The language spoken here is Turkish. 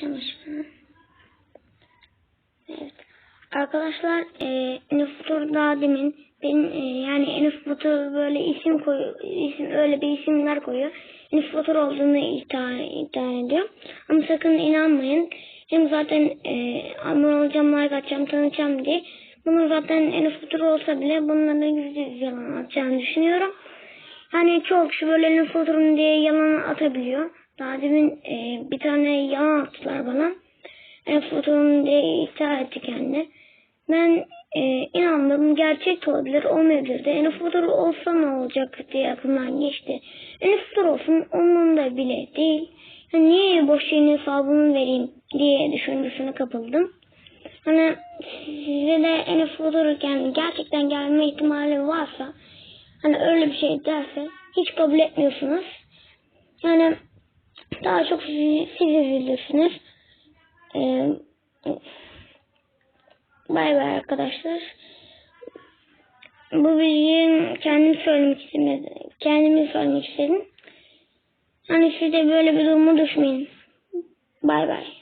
çalışma. Evet. Arkadaşlar e, Batur daha demin benim e, yani Batur böyle isim koyuyor, isim öyle bir isimler koyuyor. Batur olduğunu iddia, iddia ediyor. Ama sakın inanmayın. Hem zaten e, abone olacağım, like atacağım, tanıtacağım diye. Bunu zaten Batur olsa bile bunların yüzde yüz yalan atacağını düşünüyorum. Hani çok kişi böyle Batur'un diye yalan atabiliyor. Daha demin e, bir tane yalan attılar bana. Enes Batur'un diye iddia etti kendi. Ben e, inandım gerçek de olabilir olmayabilir de Enes Batur olsa ne olacak diye aklımdan geçti. Enes Batur olsun umurumda bile değil. Hani niye boş yerin hesabımı vereyim diye düşüncesine kapıldım. Hani size de Enes Batur'ken gerçekten gelme ihtimali varsa hani öyle bir şey derse hiç kabul etmiyorsunuz. Yani daha çok siz, siz üzülürsünüz. Ee, bay bay arkadaşlar. Bu bilgiyi kendim söylemek istedim. Kendimi söylemek istedim. Hani siz de böyle bir duruma düşmeyin. Bay bay.